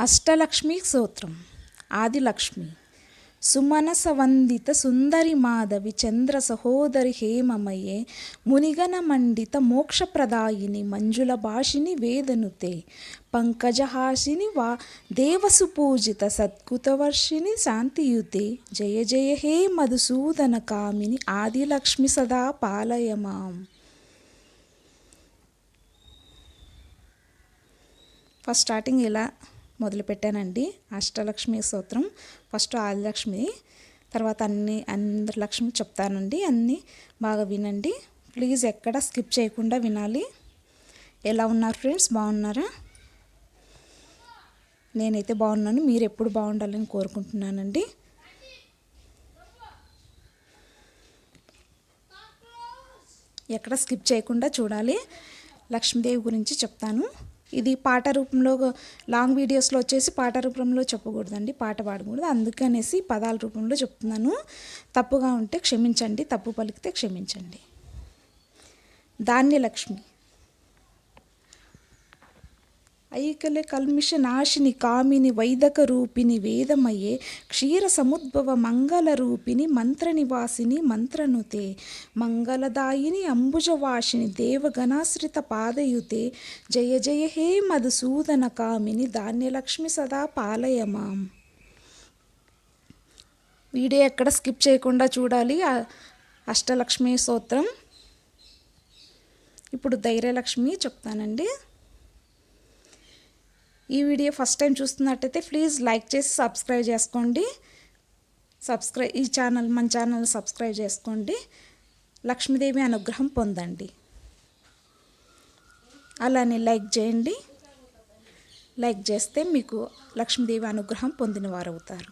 అష్టలక్ష్మి సూత్రం ఆదిలక్ష్మి. సుమనస వందిత సుందరి మాధవి చంద్ర సహోదరి హేమమయే మునిగన మండిత మోక్షప్రదాయిని మంజుల భాషిని వేదనుతే పంకజహాసిని వా దేవసు పూజిత సత్కృతవర్షిణి శాంతియుతే జయ జయ హే మధుసూదన కామిని ఆదిలక్ష్మి సదా పాలయమాం. ఫస్ట్ స్టార్టింగ్ ఇలా మొదలుపెట్టానండి. అష్టలక్ష్మి సూత్రం. ఫస్ట్ ఆదిలక్ష్మి. తర్వాత అన్ని అందరి లక్ష్మి చెప్తానండి. అన్నీ బాగా వినండి. ప్లీజ్ ఎక్కడ స్కిప్ చేయకుండా వినాలి. ఎలా ఉన్నారు ఫ్రెండ్స్? బాగున్నారా? నేనైతే బాగున్నాను. మీరు ఎప్పుడు బాగుండాలని కోరుకుంటున్నానండి. ఎక్కడ స్కిప్ చేయకుండా చూడాలి. లక్ష్మీదేవి గురించి చెప్తాను. ఇది పాట రూపంలో లాంగ్ వీడియోస్లో వచ్చేసి పాట రూపంలో చెప్పకూడదండి. పాట పాడకూడదు. అందుకనేసి పదాల రూపంలో చెప్తున్నాను. తప్పుగా ఉంటే క్షమించండి. తప్పు పలికితే క్షమించండి. ధాన్యలక్ష్మి. ఐకల కల్మిష నాశిని కామిని వైదక రూపిణి వేదమయే క్షీర సముద్భవ మంగళ రూపిణి మంత్రనివాసిని మంత్రనుతే మంగళదాయిని అంబుజవాసిని దేవగణాశ్రిత పాదయుతే జయ జయ హే మధుసూదన కామిని ధాన్యలక్ష్మి సదా పాలయమాం. వీడియో ఎక్కడ స్కిప్ చేయకుండా చూడాలి. అష్టలక్ష్మి స్తోత్రం ఇప్పుడు ధైర్యలక్ష్మి చెప్తానండి. ఈ వీడియో ఫస్ట్ టైం చూస్తున్నట్టయితే ప్లీజ్ లైక్ చేసి సబ్స్క్రైబ్ చేసుకోండి. సబ్స్క్రైబ్ ఈ ఛానల్ మన ఛానల్ సబ్స్క్రైబ్ చేసుకోండి. లక్ష్మీదేవి అనుగ్రహం పొందండి. అలానే లైక్ చేయండి. లైక్ చేస్తే మీకు లక్ష్మీదేవి అనుగ్రహం పొందిన వారు అవుతారు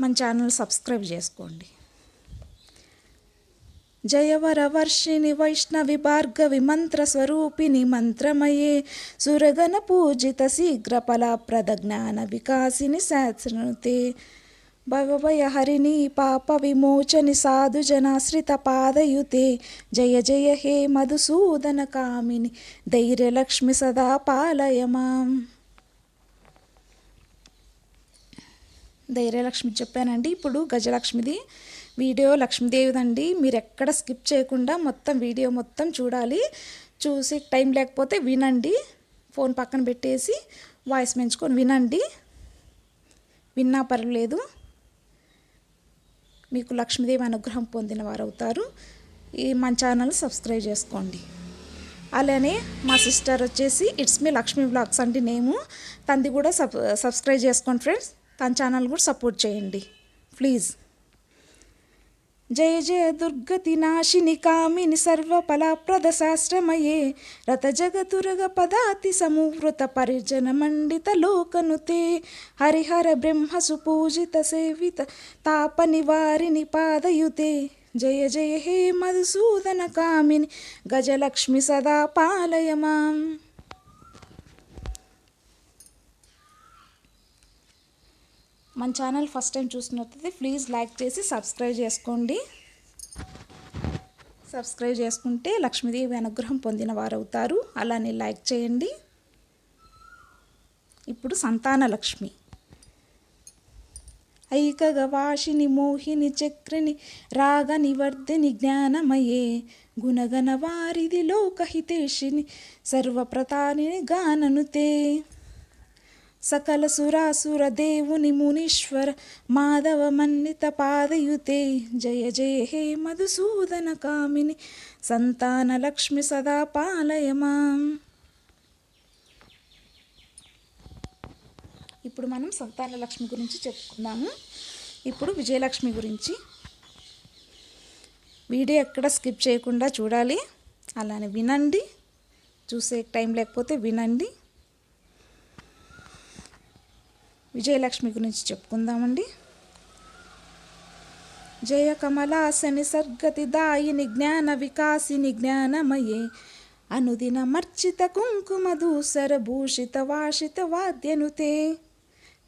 మన ఛానల్ సబ్స్క్రైబ్ చేసుకోండి. ఫలప్రద జ్ఞాన వికాసిని శాస్త్రనుతే భవభయ హరిణి పాప విమోచని సాధుజనాశ్రిత పాదయుతే. జయ జయ హే మధుసూదన కామిని ధైర్యలక్ష్మి సదా పాలయమాం ధైర్యలక్ష్మి చెప్పానండి ఇప్పుడు గజలక్ష్మిది. వీడియో లక్ష్మీదేవిదండి. మీరు ఎక్కడ స్కిప్ చేయకుండా మొత్తం వీడియో మొత్తం చూడాలి. చూసి టైం లేకపోతే వినండి. ఫోన్ పక్కన పెట్టేసి వాయిస్ మెంచుకొని వినండి. విన్నా పర్లేదు మీకు లక్ష్మీదేవి అనుగ్రహం పొందిన వారు అవుతారు ఈ మన ఛానల్ సబ్స్క్రైబ్ చేసుకోండి. అలానే మా సిస్టర్ వచ్చేసి ఇట్స్ మీ లక్ష్మీ బ్లాగ్స్ అంటే నేము. తంది కూడా సబ్ సబ్స్క్రైబ్ చేసుకోండి ఫ్రెండ్స్. తన ఛానల్ కూడా సపోర్ట్ చేయండి. ప్లీజ్. జయ జయ దుర్గతి నాశిని కామిని సర్వఫలప్రద శాస్త్రమయే. రత జగతురగ పదాతి సమూవృత పరిజన మండిత లోకనుతే. హరిహర బ్రహ్మ సుపూజిత సేవిత తాప నివారిని పాదయుతే. జయ జయ హే మధుసూదన కామిని గజలక్ష్మి సదా పాలయమాం. మన ఛానల్ ఫస్ట్ టైం చూస్తున్నట్లయితే ప్లీజ్ లైక్ చేసి సబ్స్క్రైబ్ చేసుకోండి. సబ్స్క్రైబ్ చేసుకుంటే లక్ష్మీదేవి అనుగ్రహం పొందిన వారు అవుతారు అలానే లైక్ చేయండి. ఇప్పుడు సంతాన లక్ష్మి. ఐకగ వాషిని మోహిని చక్రిని రాగ నివర్ధిని జ్ఞానమయే గుణగణ వారిది లోకహితేషిని సర్వప్రతానిని గాననుతే. సకల సురాసుర దేవుని మునీశ్వర మాధవ మన్నిత పాదయుతే. జయ జయ హే మధుసూదన కామిని సంతాన లక్ష్మి సదా పాలయమాం. ఇప్పుడు మనం సంతాన లక్ష్మి గురించి చెప్పుకుందాము. ఇప్పుడు విజయలక్ష్మి గురించి. వీడియో ఎక్కడ స్కిప్ చేయకుండా చూడాలి. అలానే వినండి. చూసే టైం లేకపోతే వినండి. విజయలక్ష్మి గురించి చెప్పుకుందామండి. జయ కమలాసని సద్గతి దాయిని జ్ఞాన వికాసిని జ్ఞానమయే. అనుదిన మర్చిత కుంకుమ దూసర భూషిత వాషిత వాద్యనుతే.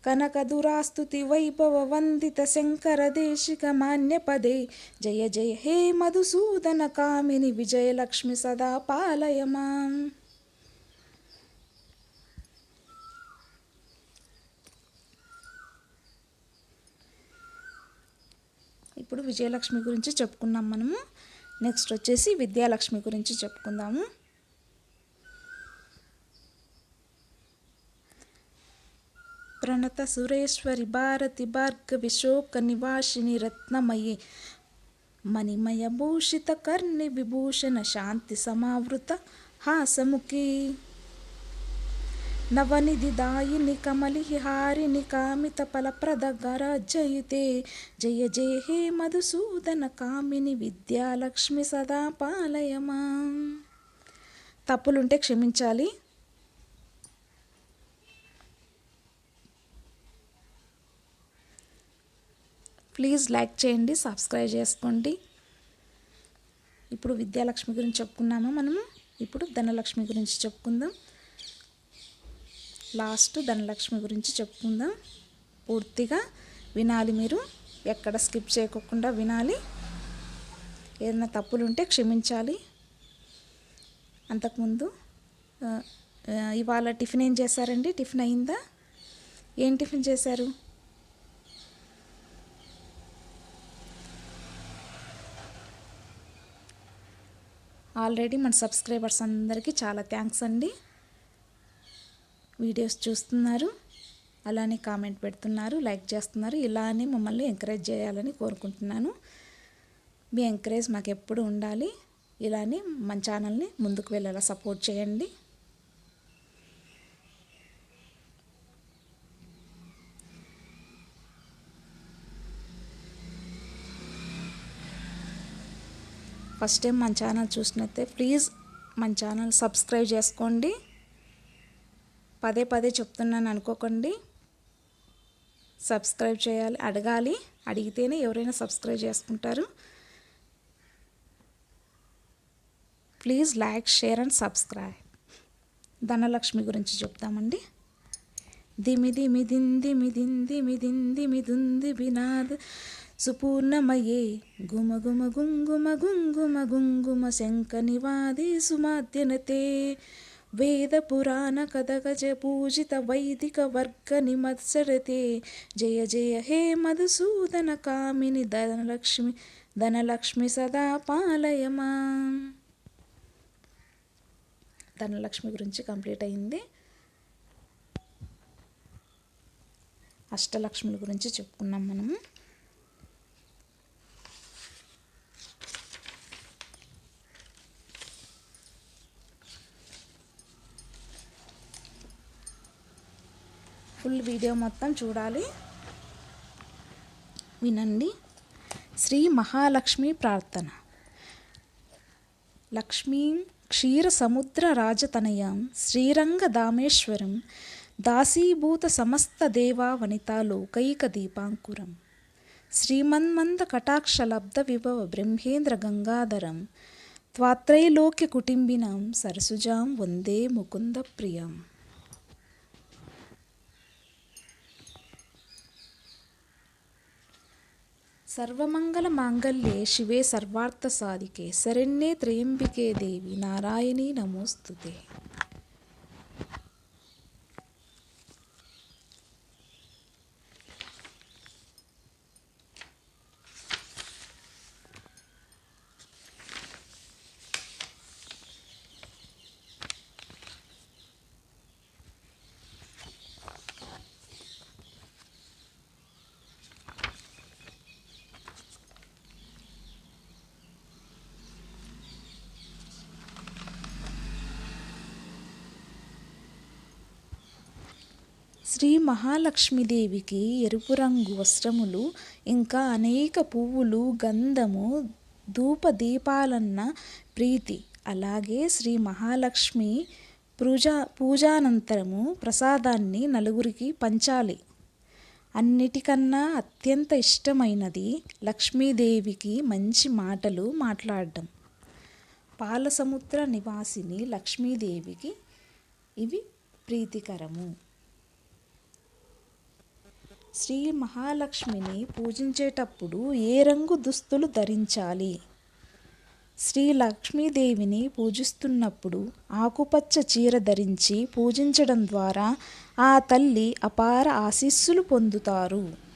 కనక దురాస్తుతి వైభవ వందిత శంకర దేశిక మాన్య పదే జయ జయ హే మధుసూదన కామిని విజయలక్ష్మి సదా పాలయమాం. ఇప్పుడు విజయలక్ష్మి గురించి చెప్పుకున్నాం మనము. నెక్స్ట్ వచ్చేసి విద్యాలక్ష్మి గురించి చెప్పుకుందాము. ప్రణత సురేశ్వరి భారతి భార్గ విశోక నివాసిని రత్నమయే మణిమయ భూషిత కర్ణి విభూషణ శాంతి సమావృత హాసముఖి. నవనిధిదాయిని కమలిహారిని కామిత ఫలప్రద గరజయితే. జయ జయ హే మధుసూదన కామిని విద్యాలక్ష్మి సదా పాలయమా. తప్పులుంటే క్షమించాలి. ప్లీజ్ లైక్ చేయండి సబ్స్క్రైబ్ చేసుకోండి. ఇప్పుడు విద్యాలక్ష్మి గురించి చెప్పుకున్నామా మనము? ఇప్పుడు ధనలక్ష్మి గురించి చెప్పుకుందాం. లాస్ట్ ధనలక్ష్మి గురించి చెప్పుకుందాం. పూర్తిగా వినాలి మీరు. ఎక్కడ స్కిప్ చేయకుండా వినాలి. ఏదైనా తప్పులు ఉంటే క్షమించాలి. అంతకుముందు ఇవాళ టిఫిన్ ఏం చేశారండి? టిఫిన్ అయిందా? ఏం టిఫిన్ చేశారు? ఆల్రెడీ మన సబ్స్క్రైబర్స్ అందరికీ చాలా థ్యాంక్స్ అండి. వీడియోస్ చూస్తున్నారు. అలానే కామెంట్ పెడుతున్నారు లైక్ చేస్తున్నారు. ఇలానే మమ్మల్ని ఎంకరేజ్ చేయాలని కోరుకుంటున్నాను. మీ ఎంకరేజ్ మాకు ఎప్పుడు ఉండాలి ఇలానే మన ఛానల్ని ముందుకు వెళ్ళేలా సపోర్ట్ చేయండి. ఫస్ట్ టైం మన ఛానల్ చూసినట్టే ప్లీజ్ మన ఛానల్ సబ్స్క్రైబ్ చేసుకోండి. పదే పదే చెప్తున్నాను అనుకోకండి. సబ్స్క్రైబ్ చేయాలి అడగాలి. అడిగితేనే ఎవరైనా సబ్స్క్రైబ్ చేసుకుంటారు. Please like share and subscribe. Dhanalakshmi గురించి చెప్తామండి. దిమి మిదింది మిదింది మిదింది మిదుంది బినాద్ సుపూర్ణమయే. గుమ గుమ గుంగుమ గుంగుమ గుంగుమ శంఖ నివాది సుమాద్యనతే. వేద పురాణ కథగజ పూజిత వైదిక వర్గ నిమత్సరతే. జయ జయ హే మధుసూదన కామిని ధనలక్ష్మి ధనలక్ష్మి సదా పాలయమా. ధనలక్ష్మి గురించి కంప్లీట్ అయింది. అష్టలక్ష్ముల గురించి చెప్పుకున్నాం మనము. ఫుల్ వీడియో మొత్తం చూడాలి. వినండి. శ్రీ మహాలక్ష్మి ప్రార్థన. లక్ష్మీం క్షీర సముద్ర రాజతనయాం శ్రీరంగ దామేశ్వరం దాసీభూత సమస్త దేవా వనితా లోకైక దీపాంకురం. శ్రీమన్మంద కటాక్ష లబ్ధ విభవ బ్రహ్మేంద్ర గంగాధరం త్వాత్రైలోక్య కుటుంబినాం సరసుజాం వందే ముకుంద ప్రియం. ಸರ್ವಮಂಗಲಮಾಂಗಲ್ಯೆ ಶಿವೆ ಸರ್ವಾರ್ಥಸಾಧಿಕೆ ಶರಣ್ಯೆ ತ್ರಯಂಬಿಕೆ ದೇವಿ ನಾರಾಯಣಿ ನಮೋಸ್ತುತೆ. శ్రీ మహాలక్ష్మీదేవికి ఎరుపు రంగు వస్త్రములు ఇంకా అనేక పువ్వులు గంధము ధూప దీపాలన్న ప్రీతి. అలాగే శ్రీ మహాలక్ష్మి పూజా పూజానంతరము ప్రసాదాన్ని నలుగురికి పంచాలి. అన్నిటికన్నా అత్యంత ఇష్టమైనది లక్ష్మీదేవికి మంచి మాటలు మాట్లాడడం. పాలసముద్ర నివాసిని లక్ష్మీదేవికి ఇవి ప్రీతికరము. శ్రీ మహాలక్ష్మిని పూజించేటప్పుడు ఏ రంగు దుస్తులు ధరించాలి? శ్రీ లక్ష్మీదేవిని పూజిస్తున్నప్పుడు ఆకుపచ్చ చీర ధరించి పూజించడం ద్వారా ఆ తల్లి అపార ఆశీస్సులు పొందుతారు.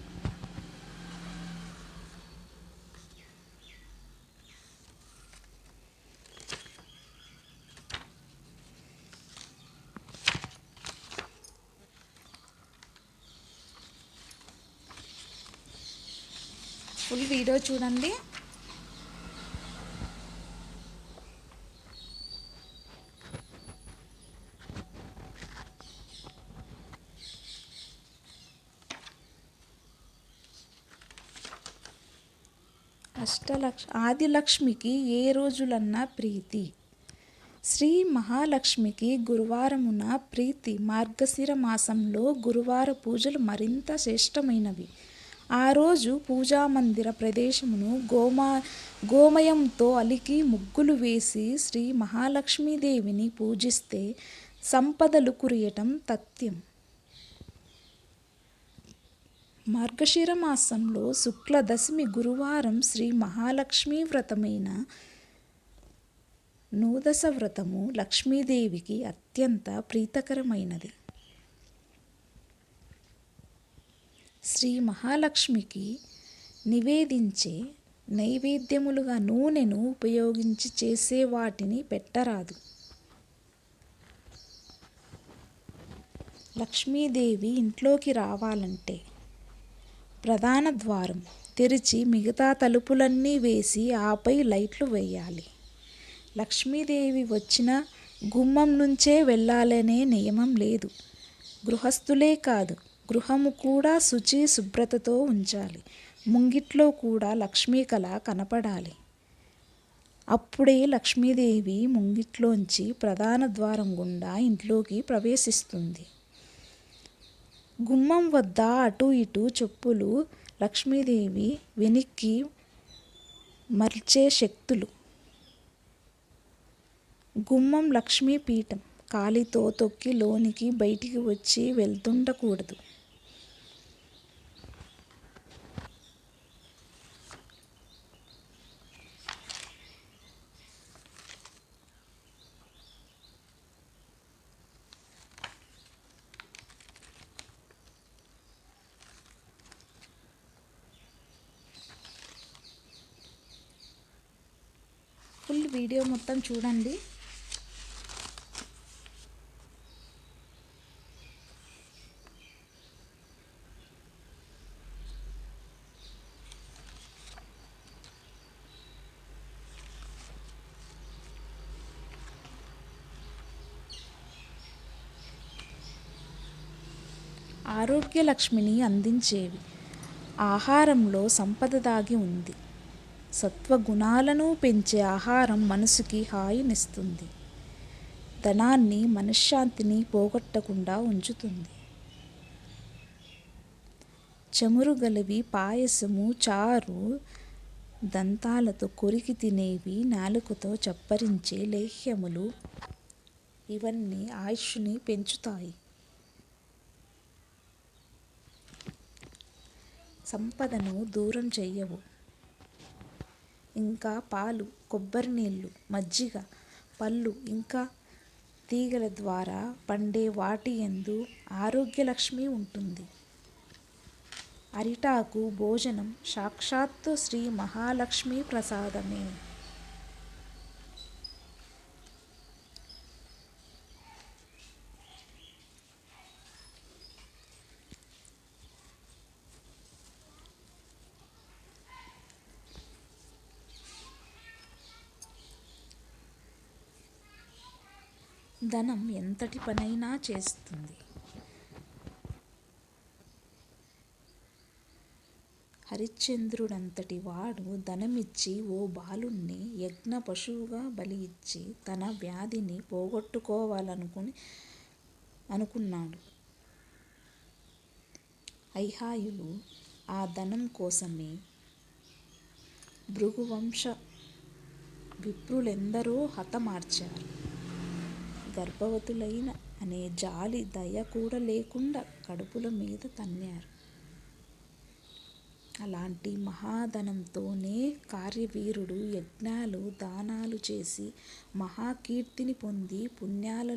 ఫుల్ వీడియో చూడండి. అష్టలక్ష ఆదిలక్ష్మికి ఏ రోజులన్నా ప్రీతి. శ్రీ మహాలక్ష్మికి గురువారమున ప్రీతి మార్గశిర మాసంలో గురువార పూజలు మరింత శ్రేష్టమైనవి. ఆ రోజు పూజా మందిర ప్రదేశమును గోమా గోమయంతో అలికి ముగ్గులు వేసి శ్రీ మహాలక్ష్మీదేవిని పూజిస్తే సంపదలు కురియటం తథ్యం. మార్గశిర మాసంలో శుక్ల దశమి గురువారం శ్రీ మహాలక్ష్మీ వ్రతమైన నూదశ వ్రతము లక్ష్మీదేవికి అత్యంత ప్రీతకరమైనది. శ్రీ మహాలక్ష్మికి నివేదించే నైవేద్యములుగా నూనెను ఉపయోగించి చేసే వాటిని పెట్టరాదు. లక్ష్మీదేవి ఇంట్లోకి రావాలంటే ప్రధాన ద్వారం తెరిచి మిగతా తలుపులన్నీ వేసి ఆపై లైట్లు వేయాలి. లక్ష్మీదేవి వచ్చిన గుమ్మం నుంచే వెళ్ళాలనే నియమం లేదు. గృహస్థులే కాదు. గృహము కూడా శుచి శుభ్రతతో ఉంచాలి. ముంగిట్లో కూడా లక్ష్మీ కళ కనపడాలి. అప్పుడే లక్ష్మీదేవి ముంగిట్లోంచి ప్రధాన ద్వారం గుండా ఇంట్లోకి ప్రవేశిస్తుంది. గుమ్మం వద్ద అటు ఇటు చెప్పులు లక్ష్మీదేవి వెనక్కి మర్చే శక్తులు. గుమ్మం లక్ష్మీపీఠం కాలితో తొక్కి లోనికి బయటికి వచ్చి వెళ్తుండకూడదు. ఫుల్ వీడియో మొత్తం చూడండి. ఆరోగ్య లక్ష్మిని అందించేవి. ఆహారంలో సంపద దాగి ఉంది. సత్వగుణాలను పెంచే ఆహారం మనసుకి హాయినిస్తుంది ధనాన్ని మనశ్శాంతిని పోగొట్టకుండా ఉంచుతుంది. చమురు గలవి పాయసము చారు దంతాలతో కొరికి తినేవి నాలుకతో చప్పరించే లేహ్యములు ఇవన్నీ ఆయుష్ని పెంచుతాయి. సంపదను దూరం చెయ్యవు. ఇంకా పాలు కొబ్బరి నీళ్ళు మజ్జిగ పళ్ళు ఇంకా తీగల ద్వారా పండే వాటి ఎందు ఆరోగ్యలక్ష్మి ఉంటుంది. అరిటాకు భోజనం సాక్షాత్తు శ్రీ మహాలక్ష్మి ప్రసాదమే. ధనం ఎంతటి పనైనా చేస్తుంది. హరిశ్చంద్రుడంతటి వాడు ధనమిచ్చి ఓ బాలుణ్ణి యజ్ఞ పశువుగా బలి ఇచ్చి తన వ్యాధిని పోగొట్టుకోవాలనుకుని అనుకున్నాడు. ఐహాయులు ఆ ధనం కోసమే భృగువంశ విప్రులెందరో హతమార్చారు. గర్భవతులైన అనే జాలి దయ కూడా లేకుండా కడుపుల మీద తన్నారు. అలాంటి మహాధనంతోనే కార్యవీరుడు యజ్ఞాలు దానాలు చేసి మహాకీర్తిని పొంది పుణ్యాల